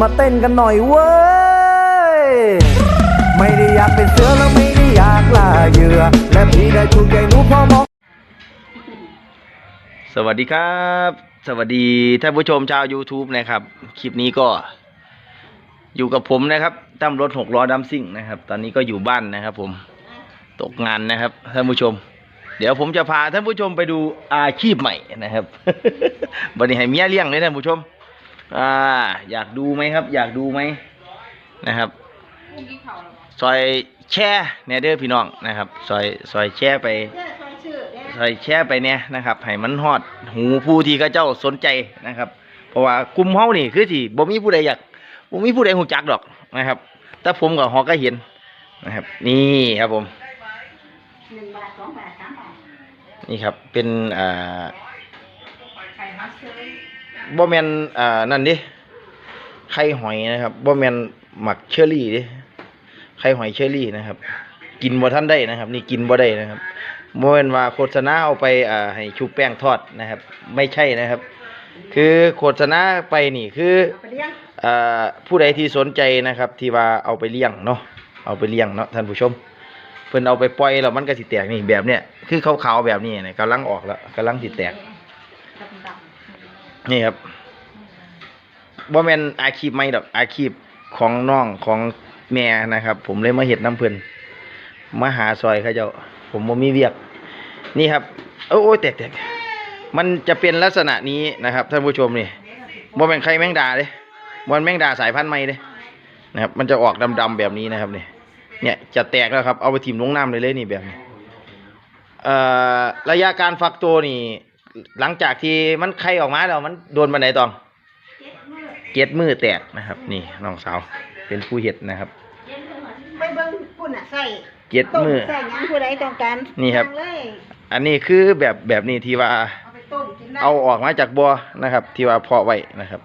มาเต้นกันหน่อยเว้ย ไม่ได้อยากเป็นเสือแล้วไม่ได้อยากล่าเหยื่อ และพี่ได้ถูกใจหนูพอมองสวัสดีครับ สวัสดีท่านผู้ชมชาว YouTube นะครับ คลิปนี้ก็อยู่กับผมนะครับตั้มรถหกล้อดัมซิ่งนะครับ ตอนนี้ก็อยู่บ้านนะครับผม ตกงานนะครับท่านผู้ชม เดี๋ยวผมจะพาท่านผู้ชมไปดูอาชีพใหม่นะครับ บันนี้ให้เมียเลี้ยงเลยท่านผู้ชม อ่า อยากดูไหมครับ อยากดูไหมนะครับซอยแช่เนี่ยเด้อพี่น้องนะครับซอยซอยแช่ไปใส่แช่ไปเนี่ยนะครับให้มันฮอดหูผู้ที่เขาเจ้าสนใจนะครับ เพราะว่ากลุ่มเฮานี่คือที่บ่มีผู้ใดอยากบ่มีผู้ใดฮู้จักดอกนะครับ แต่ผมกับฮอก็เห็นนะครับ นี่ครับผมนี่ครับเป็นอ่า บ่แมนอ่านั่นดิไข่หอยนะครับบ่แมนหมักเชอรี่ดิไข่หอยเชอรี่นะครับ กินบ่ทันได้นะครับ นี่กินบ่ได้นะครับบ่แมนว่าโฆษณาเอาไปอ่าให้ชุบแป้งทอดนะครับ ไม่ใช่นะครับ คือโฆษณาไปนี่คืออ่าผู้ใดที่สนใจนะครับ ที่ว่าเอาไปเลี้ยงเนาะเอาไปเลี้ยงเนาะท่านผู้ชมเพิ่นเอาไปปล่อยแล้วมันก็สิแตกนี่แบบเนี้ยคือขาวๆแบบนี้เนี่ยกำลังออกแล้วกำลังสิแตก นี่ครับบ่แมนอาชีพใหม่ดอกอาชีพของน้องของแม่นะครับ ผมเลยมาเฮ็ดน้ำเพิ่นมาหาซอยเขาเจ้า ผมบ่มีเวียก นี่ครับโอ้โอ้ยแตกแตกมันจะเป็นลักษณะนี้นะครับท่านผู้ชมนี่บ่แมนไข่แมงดาเด้บ่แม่นแมงดาสายพันธุ์ใหม่เด้นะครับ มันจะออกดำๆแบบนี้นะครับนี่เนี่ยจะแตกแล้วครับเอาไปถิ่มลงน้ำเลยเลยนี่แบบนี้เอ่อระยะการฟักตัวนี่ หลังจากที่มันไข่ออกมาแล้วมันโดนบันไดตองำเจ็ดมือเก็ดมือแตกนะครับ นี่น้องสาวเป็นผู้เห็ดนะครับ ไปเบิ้งปุ่นอะใส่เก็ดต้มมือ ใส่หยังผู้ใดต้องการนี่ครับสั่งเลยอันนี้คือแบบแบบนี้ที่ว่า เอาไปต้มกินได้เอาออกมาจากบัวนะครับ ที่ว่าเพาะไว้นะครับ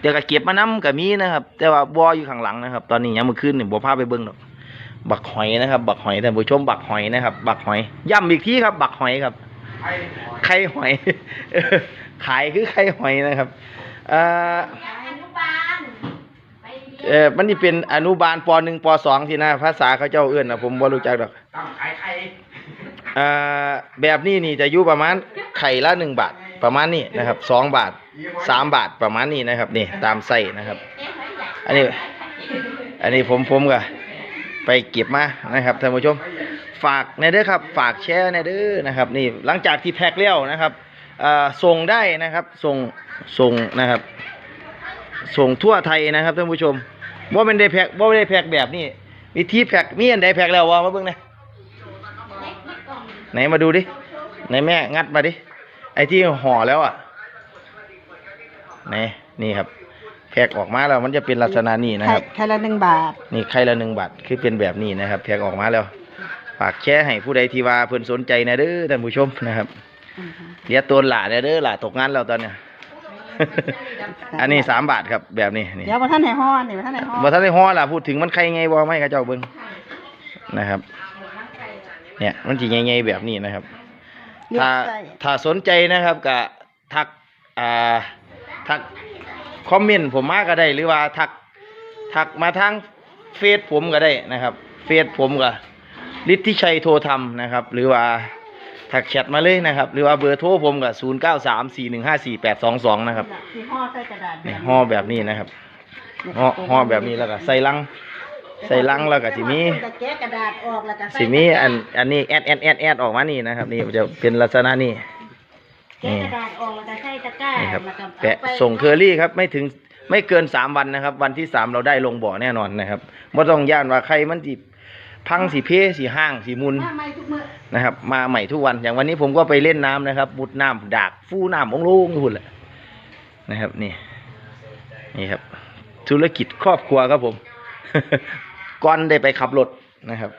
เดี๋ยวก็เก็บมาน้ำกับมีนะครับ แต่ว่าบัวอยู่ข้างหลังนะครับ ตอนนี้ยังมือขึ้นนี่บัวพาไปเบิ้งดอกบักหอยนะครับ บักหอยท่านผู้ชมบักหอยนะครับ บักหอยย้ำอีกทีครับ บักหอยครับ ไข่หอยเออขายคือไข่หอยนะครับเอ่อเออมันนี่เป็นอนุบาลปหนึ่งปสองที่นะภาษาเขาเจ้าเอื้อนนะผมบ่รู้จักดอกเอ่อแบบนี้นี่จะอยู่ประมาณไข่ละหนึ่งบาทประมาณนี้นะครับสองบาทสามบาทประมาณนี้นะครับนี่ตามไส้นะครับ อันนี้ อันนี้ผมผมก็ไปเก็บมานะครับท่านผู้ชม ฝากในเด้อครับ ฝากแชร์ในเด้อนะครับ นี่หลังจากที่แพ็คแล้วนะครับเอ่อส่งได้นะครับ ส่งส่งนะครับ ส่งทั่วไทยนะครับท่านผู้ชมว่าเป็นได้แพ็คว่าได้แพ็คแบบนี้วิธีแพ็คมีอันใดแพ็คแล้ววะมาเบิ่งหน่อยไหนมาดูดิไหนแม่งัดมาดิ ไอ้ที่ห่อแล้วอะไหนนี่ครับแพ็คออกมาแล้วมันจะเป็นลักษณะนี้นะครับไข่ละหนึ่งบาท นี่ไข่ละหนึ่งบาทคือเป็นแบบนี้นะครับแพ็กออกมาแล้ว ฝากแชร์ให้ผู้ใดที่ว่าเพิ่นสนใจนะเด้อท่านผู้ชมนะครับเดี๋ยวตัวหลานะเด้อหลาตกงานแล้วตอนเนี้ยอันนี้สามบาทครับแบบนี้นี่เดี๋ยวมาท่านไหนฮ้อนนี่มาท่านไหนฮ้อนบ่ทันได้ฮ้อล่ะพูดถึงมันไข่ไงบ่ไม่เขาเจ้าเบิ่งนะครับ เนี่ยมันสิใหญ่ๆแบบนี้นะครับเลือกถ้าใส่ถ้าสนใจนะครับก็ทักอ่าทักคอมเมนต์ผมมาก็ได้ หรือว่าทักทักมาทางเฟซผมก็ได้นะครับ เฟซผมก็ ฤทธิชัยโทรธรรมนะครับ หรือว่าทักแชทมาเลยนะครับ หรือว่าเบอร์โทรผมก็ศูนย์เก้าสามสี่หนึ่งห้าสี่แปดสองสองนะครับที่ห่อใส่กระดาษนี่ห่อแบบนี้นะครับห่อห่อแบบนี้แล้วก็ใส่ลัง ใส่ลังแล้วก็สิมีจะแกะกระดาษออกแล้วก็ใส่สิมีอันอันนี้แอดแอดแอดแอดออกมานี่นะครับ นี่จะเป็นลักษณะนี้แกะกระดาษออกแล้วก็ใส่ตะกร้านี่ครับแล้วก็เอาแปะไปส่งเคอรี่ครับไม่ถึงไม่เกินสามวันนะครับ วันที่สามเราได้ลงบ่อแน่นอนนะครับไม่ต้องย่านว่าใครมันสิ พังสีเพสีห้างสีมุนมาใหม่ทุกมื้อนะครับ มาใหม่ทุกวันอย่างวันนี้ผมก็ไปเล่นน้ำนะครับมุดน้ำดากฟูน้ำองโลงทุนแหละนะครับนี่นี่ครับ ธุรกิจครอบครัวครับผม ก่อนได้ไปขับรถนะครับ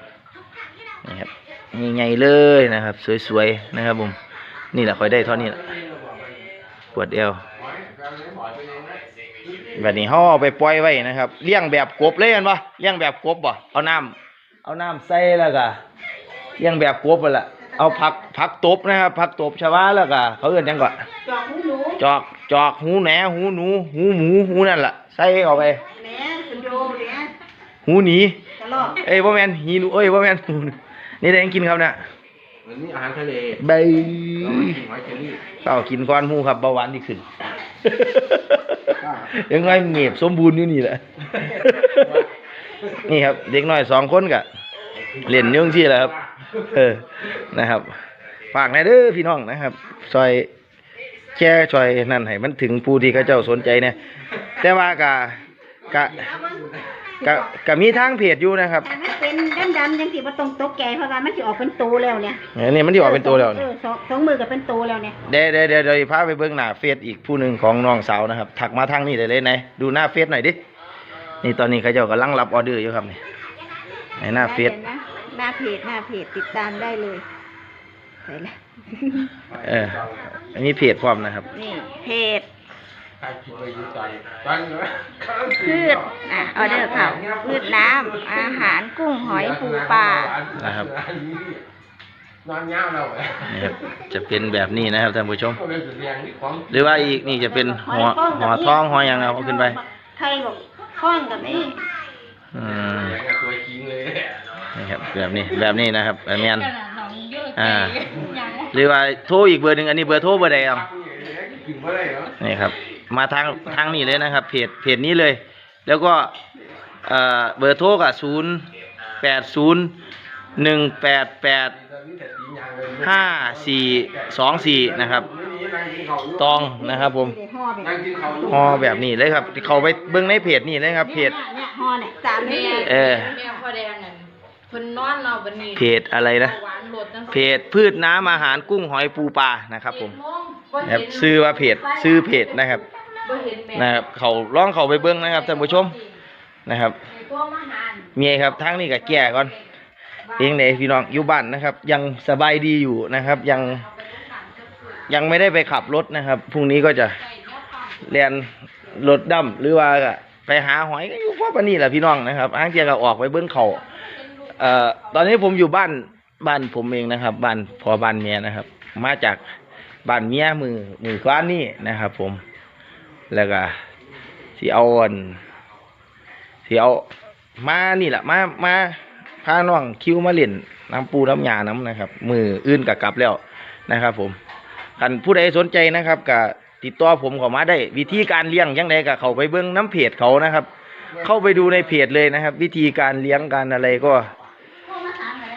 นี่ครับใหญ่ๆเลยนะครับ สวยๆนะครับผมนี่แหละคอยได้เท่านี้แหละปวดเอวแบบนี้เขาเอาไปปล่อยไว้นะครับเลี้ยงแบบกบเลยกันปะเลี้ยงแบบกบบ่เอาน้ำ เอาน้ำใส่แล้วก็เลี้ยงแบบกบไปละถเอาผักผักตบนะครับผักตบชาวาแล้วก็เขาเอื้อนหยังก่อนจอกหูหนูจอกจอกหูแหนหูหนูหูหมูหูนั่นล่ะใส่เข้าไปแหน่คุณโยมเนี่ยหูหนีกระลอกเอ้ยบ่แม่นหีหนูเอ้ยบ่แม่นหูหนูนี่ได้หยังกินครับเนี่ยวันนี้อาหารทะเลใบเรามากินหอยเชอรี่เปล่ากินก้อนหมูครับเบาหวานที่ขึ้นยังไงเงียบสมบูรณ์อยู่นี่แหละ นี่ครับ เด็กน้อยสองคนกะเล่นอยุ่จั่งที่แหละครับ เออนะครับฝากในอยเด้อพี่น้องนะครับซอยแช่ซอยนั่นให้มันถึงผู้ที่เขาเจ้าสนใจเนี่ยแต่ว่ากะกะกะกะมีทางเพจอยู่นะครับแต่มันเป็นดำๆยังสิบ่ต้องตกใจเพราะว่ามันสิออกเป็นตัวแล้วเนี่ยอันนี้มันที่ออกเป็นตัวแล้วเอนี่อสองสองมือก็เป็นตัวแล้วเนี่ยเดี๋ยวเดี๋ยวเดี๋ยวเดี๋ยวพาไปเบิ่งหน้าเฟซอีกผู้หนึ่งของน้องสาวนะครับ ถักมาทางนี้ได้เลยไหนดูหน้าเฟซหน่อยดิ นี่ตอนนี้เขาเจ้ากำลังรับออเดอร์อยู่ครับนี่ในหน้าเฟซห็นไหมหน้าเพจหน้าเพจติดตามได้เลยใส่ละเอออันนี้เพจพร้อมนะครับนี่เพจใครกินไปอยู่ใจตอนนี้พืชอะออเดอร์เขาพืชน้ำอาหารกุ้งหอยปูปลานะครับนอนยาวเราเลยนี่ครับจะเป็นแบบนี้นะครับท่านผู้ชมก็เลยสุดแรงนี่ของหรือว่าอีกนี่จะเป็นหัวหัวท้องหัวหยังเอาขึ้นไปไข่บอก ท้องกับนี่อืมตัวจริงเลยนี่ครับแบบนี้แบบนี้นะครับแบบนี้อ่าหรือว่าโทรอีกเบอร์หนึ่งอันนี้เบอร์โทรเบอร์ใดครับกินเมื่อไรเหรอนี่ครับ มาทางทางนี้เลยนะครับ เพจเพจนี้เลย แล้วก็เอ่อเบอร์โทรกับศูนย์แปดศูนย์หนึ่งแปดแปดตอนนี้แต่ตีอย่างเลยห้าสี่สองสี่นะครับ นั่งกินเขาอยู่ตองนะครับ ผมไม่ได้ห่อแบบนั่งกินเขาอยู่ห่อแบบนี้เลยครับเขาไปเบิ้งในเพจนี่เลยครับ เพจเนี่ยเนี่ยห่อเนี่ยสามแม่นี่เออแม่พ่อแดงนั่นเพิ่นนอนเราบัดนี้เพจอะไรนะหวานโหลดจังเพจพืชน้ำอาหารกุ้งหอยปูปลานะครับ ผมเจ็ดโงบ่นะครับเห็นซื้อว่าเพจซื้อเพจนะครับบ่เห็นแม่นะครับเขาลองเขาไปเบิ้งนะครับท่านผู้ชมนะครับให้ตัวมาหารเมียครับทางนี้ก็แก่ก่อนเองไหนพี่น้องอยู่บ้านนะครับ ยังสบายดีอยู่นะครับ ยัง ยังไม่ได้ไปขับรถนะครับพรุ่งนี้ก็จะเรียนรถดำหรือว่าไปหาหอยก็อยู่พวกปนนี้แหละพี่น้องนะครับอ้างเจียก็ออกไปเบิ้งเขาเอ่อตอนนี้ผมอยู่บ้านบ้านผมเองนะครับบ้านพอบ้านเมียนะครับ มาจากบ้านเมียมือมือก้านนี่นะครับ ผมแล้วก็ที่เอาอันที่เอามานี่แหละมามาพาน้องคิวมาเล่นน้ำปูน้ำยาน้ำนะครับ มืออื่นกับกลับแล้วนะครับ ผม คันผู้ใดสนใจนะครับก็ติดต่อผมเข้ามาได้ วิธีการเลี้ยงยังไงก็เข้าไปเบิ้งน้ำเพจเขานะครับ เข้าไปดูในเพจเลยนะครับ วิธีการเลี้ยงการอะไรก็มาสามอะไร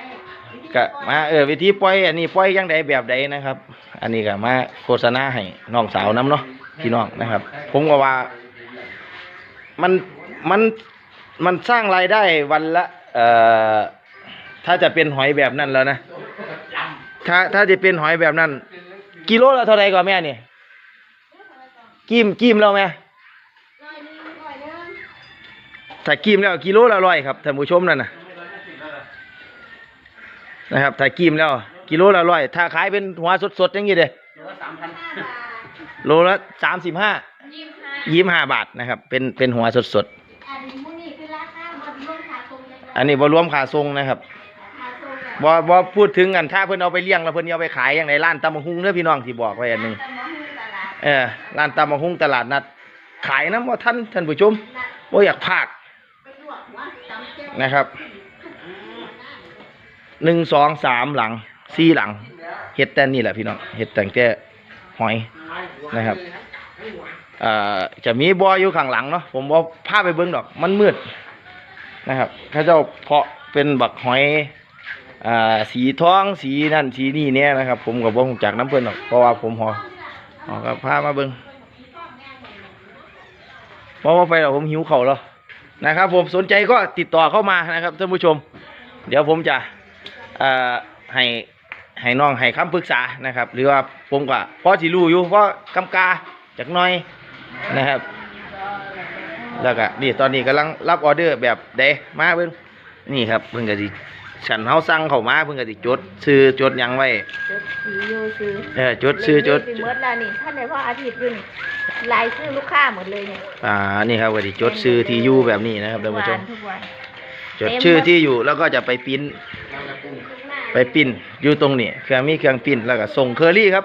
ก็มาเออวิธีปล่อยอันนี้ปล่อยยังไงแบบใดนะครับ อันนี้ก็มาโฆษณาให้น้องสาวน้ำเนาะพี่น้องนะครับ ผมก็ว่า มันมันมันสร้างรายได้วันละ เอ่อถ้าจะเป็นหอยแบบนั้นแล้วนะถ้าถ้าจะเป็นหอยแบบนั้น กิโลละเท่าไหร่ก่อนแม่นี่กิมกิมแล้วแม่ถ้ากิมแล้วกิโลละร้อยครับท่านผู้ชมนั่นนะนะครับถ้ากิมแล้ว กิโลละร้อยถ้าขายเป็นหัวสดๆอย่างนี้เด้โลละสามสิบห้ายี่สิบห้าบาทนะครับ เป็นเป็นหัวสดอันนี้มูนี่คือราคาบนร่วมขาตรงเลยๆอันนี้บ่รวมค่าทรงนะครับขาตรงแบบบ่บ่พูดถึงกันถ้าเพิ่นเอาไปเลี้ยงแล้วเพิ่นเอาไปขายอย่างในร้านตำบักหุ่งเด้อพี่น้องที่บอกไว้อันหนึงตะมอหูตลาดเออร้านตำบักหุ่งตลาดนัด ขายน้ำว่าท่านท่านผู้ชมบ่อยากพากไปลวกหัวตำเจ้านะครับหนึ่งสองสามหลังสี่หลังเฮ็ดแต่นี่แหละพี่น้องเฮ็ดแต่งแต่หอยนะครับเอ่อจะมีบ่ออยู่ข้างหลังเนาะผมบ่พาไปเบิ่งดอกมันมืดนะครับเขาเจ้าเพาะเป็นบักหอย อ่าสีท้องสีนั่นสีนี่เนี่ยนะครับ ผมก็บ่รู้จักน้ำเพิ่นหรอกเพราะว่าผมหอหอก็พามาเบิ่งบ่ว่าไปแล้วผมหิวเข้าแล้วนะครับ ผมสนใจก็ติดต่อเข้ามานะครับท่านผู้ชม เดี๋ยวผมจะอ่อให้ให้น้องให้คำปรึกษานะครับ หรือว่าผมก็พอสิรู้อยู่เพราะกำกาจากน้อยนะครับ แล้วก็นี่ตอนนี้กำลังรับออเดอร์แบบเดมาเบิ่งนี่ครับเพิ่นก็สิ ฉันเฮาสั่งเข้ามาเพิ่นก็สิจดชื่อจดหยังไว้ จดสีอยู่ซื้อเออจดชื่อจดสิหมดแล้วนี่ท่านไหนพ่ออาทิตย์อยู่นี่ลายชื่อลูกค้าหมดเลยเนี่ยอ่า นี่ครับก็สิจดชื่อที่อยู่แบบนี้นะครับท่านผู้ชม ทุกวันจดชื่อที่อยู่แล้วก็จะไปปริ้นไปไปปิ้นอยู่ตรงนี้เครื่องมีเครื่องปิ้นแล้วก็ส่งเคอรี่ครับ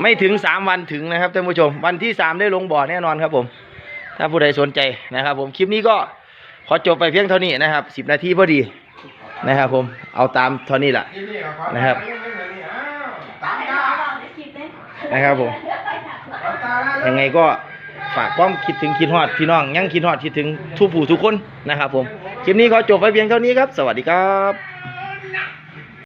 ไม่ถึงสามวันถึงนะครับท่านผู้ชม วันที่สามได้ลงบ่อแน่นอนครับผม ถ้าผู้ใดสนใจนะครับ ผมคลิปนี้ก็ขอจบไปเพียงเท่านี้นะครับสิบนาทีพอดี นะครับผมเอาตามเท่านี้แหละนะครับนะครับผมยังไงก็ฝากความคิดถึงคิดฮอดพี่น้องยังคิดฮอดคิดถึงทุกผู้ทุกคนนะครับผมคลิปนี้ขอจบไปเพียงเท่านี้ครับ สวัสดีครับ